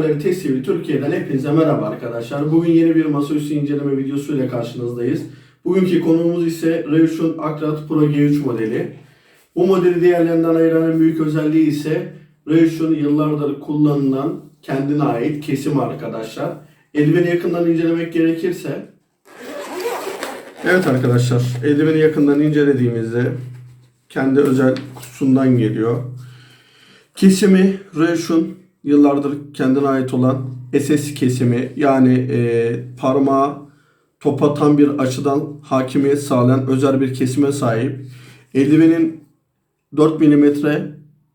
Test TV Türkiye'den hepinize merhaba arkadaşlar. Bugün yeni bir masaüstü inceleme videosu ile karşınızdayız. Bugünkü konuğumuz ise Revit'un Akrat Pro G3 modeli. Bu modeli diğerlerinden ayıran en büyük özelliği ise Revit'un yıllardır kullanılan kendine ait kesim arkadaşlar. Eldiveni yakından incelemek gerekirse Evet arkadaşlar, eldiveni yakından incelediğimizde kendi özel kutusundan geliyor. Kesimi Reusch'un yıllardır kendine ait olan SS kesimi yani e, parmağı topa tam bir açıdan hakimiyet sağlayan özel bir kesime sahip. Eldivenin 4 mm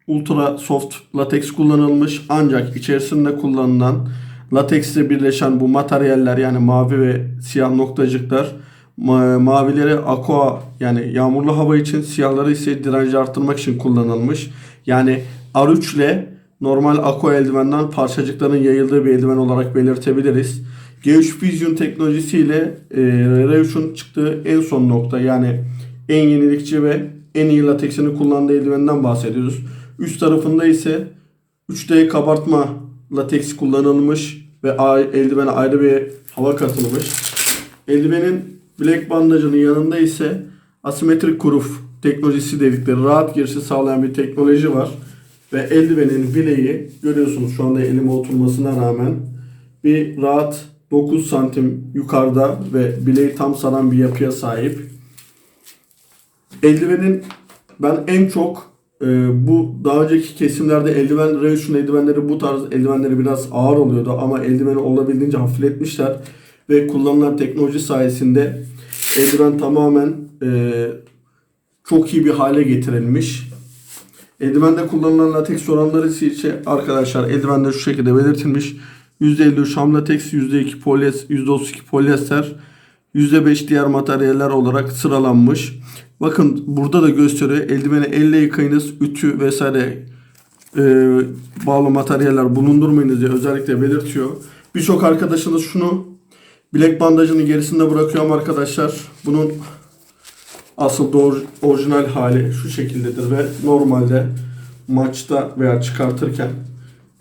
ultra soft lateks kullanılmış ancak içerisinde kullanılan lateksle birleşen bu materyaller yani mavi ve siyah noktacıklar ma- mavileri aqua yani yağmurlu hava için siyahları ise direnci arttırmak için kullanılmış. Yani R3 ile normal aqua eldivenden parçacıkların yayıldığı bir eldiven olarak belirtebiliriz. G3 Fusion teknolojisiyle e, R3'ün çıktığı en son nokta yani en yenilikçi ve en iyi lateksini kullandığı eldivenden bahsediyoruz. Üst tarafında ise 3D kabartma lateks kullanılmış ve eldivene ayrı bir hava katılmış. Eldivenin bilek bandajının yanında ise asimetrik kuruf teknolojisi dedikleri rahat girişi sağlayan bir teknoloji var. Ve eldivenin bileği görüyorsunuz şu anda elime oturmasına rağmen bir rahat 9 santim yukarıda ve bileği tam saran bir yapıya sahip. Eldivenin ben en çok e, bu daha önceki kesimlerde eldiven Reusch'un eldivenleri bu tarz eldivenleri biraz ağır oluyordu ama eldiveni olabildiğince hafifletmişler ve kullanılan teknoloji sayesinde eldiven tamamen e, çok iyi bir hale getirilmiş. Eldivende kullanılan lateks oranları ise arkadaşlar eldivende şu şekilde belirtilmiş. %53 ham lateks, %2 polyester, %32 polyester, %5 diğer materyaller olarak sıralanmış. Bakın burada da gösteriyor. Eldiveni elle yıkayınız, ütü vesaire e, bağlı materyaller bulundurmayınız diye özellikle belirtiyor. Birçok arkadaşınız şunu bilek bandajının gerisinde bırakıyorum arkadaşlar. Bunun asıl doğru, orijinal hali şu şekildedir ve normalde maçta veya çıkartırken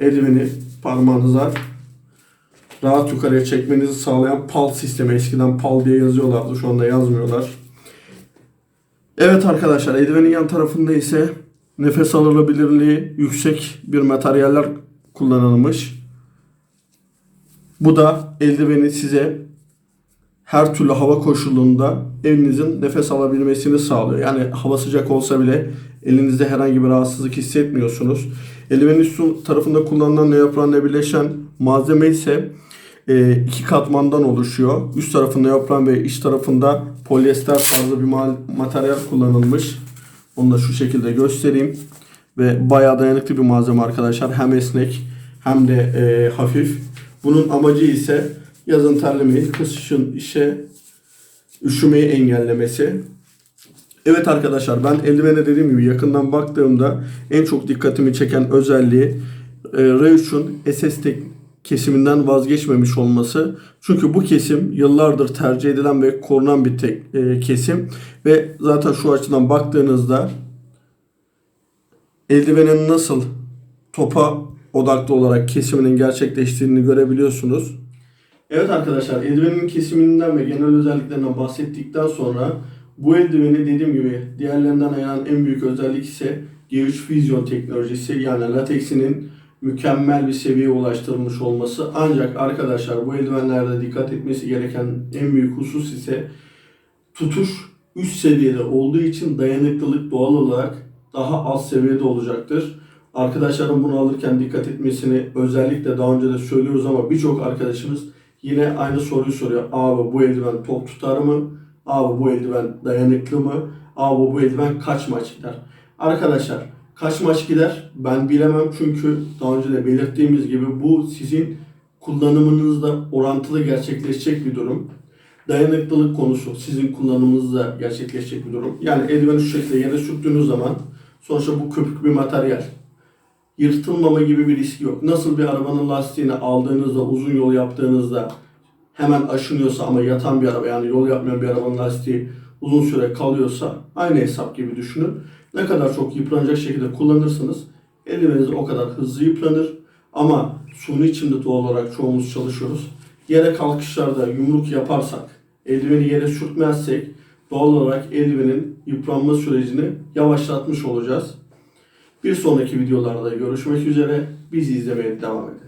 eldiveni parmağınıza rahat yukarıya çekmenizi sağlayan PAL sistemi. Eskiden PAL diye yazıyorlardı. Şu anda yazmıyorlar. Evet arkadaşlar eldivenin yan tarafında ise nefes alınabilirliği yüksek bir materyaller kullanılmış. Bu da eldiveni size her türlü hava koşulunda elinizin nefes alabilmesini sağlıyor. Yani hava sıcak olsa bile elinizde herhangi bir rahatsızlık hissetmiyorsunuz. Eldivenin üst tarafında kullanılan neoprenle birleşen malzeme ise e, iki katmandan oluşuyor. Üst tarafında neopren ve iç tarafında polyester tarzı bir materyal kullanılmış. Onu da şu şekilde göstereyim. Ve bayağı dayanıklı bir malzeme arkadaşlar. Hem esnek hem de e, hafif. Bunun amacı ise yazın terlemeyi, kışın işe üşümeyi engellemesi. Evet arkadaşlar ben eldivene dediğim gibi yakından baktığımda en çok dikkatimi çeken özelliği e, Reusch'un SS tek kesiminden vazgeçmemiş olması. Çünkü bu kesim yıllardır tercih edilen ve korunan bir tek, e, kesim ve zaten şu açıdan baktığınızda eldivenin nasıl topa odaklı olarak kesiminin gerçekleştiğini görebiliyorsunuz. Evet arkadaşlar eldivenin kesiminden ve genel özelliklerinden bahsettikten sonra bu eldiveni dediğim gibi diğerlerinden ayıran en büyük özellik ise G3 Fusion teknolojisi yani lateksinin mükemmel bir seviyeye ulaştırılmış olması. Ancak arkadaşlar bu eldivenlerde dikkat etmesi gereken en büyük husus ise tutuş üst seviyede olduğu için dayanıklılık doğal olarak daha az seviyede olacaktır. Arkadaşlarım bunu alırken dikkat etmesini özellikle daha önce de söylüyoruz ama birçok arkadaşımız yine aynı soruyu soruyor. Abi bu eldiven top tutar mı? Abi bu eldiven dayanıklı mı? Abi bu eldiven kaç maç gider? Arkadaşlar kaç maç gider ben bilemem çünkü daha önce de belirttiğimiz gibi bu sizin kullanımınızda orantılı gerçekleşecek bir durum. Dayanıklılık konusu sizin kullanımınızda gerçekleşecek bir durum. Yani eldiveni şu şekilde yere sürttüğünüz zaman sonuçta bu köpük bir materyal. Yırtılmama gibi bir riski yok. Nasıl bir arabanın lastiğini aldığınızda, uzun yol yaptığınızda hemen aşınıyorsa ama yatan bir araba yani yol yapmayan bir arabanın lastiği uzun süre kalıyorsa aynı hesap gibi düşünün. Ne kadar çok yıpranacak şekilde kullanırsanız eldiveniniz o kadar hızlı yıpranır. Ama suni içimde doğal olarak çoğumuz çalışıyoruz. Yere kalkışlarda yumruk yaparsak, eldiveni yere sürtmezsek doğal olarak eldivenin yıpranma sürecini yavaşlatmış olacağız. Bir sonraki videolarda görüşmek üzere. Bizi izlemeye devam edin.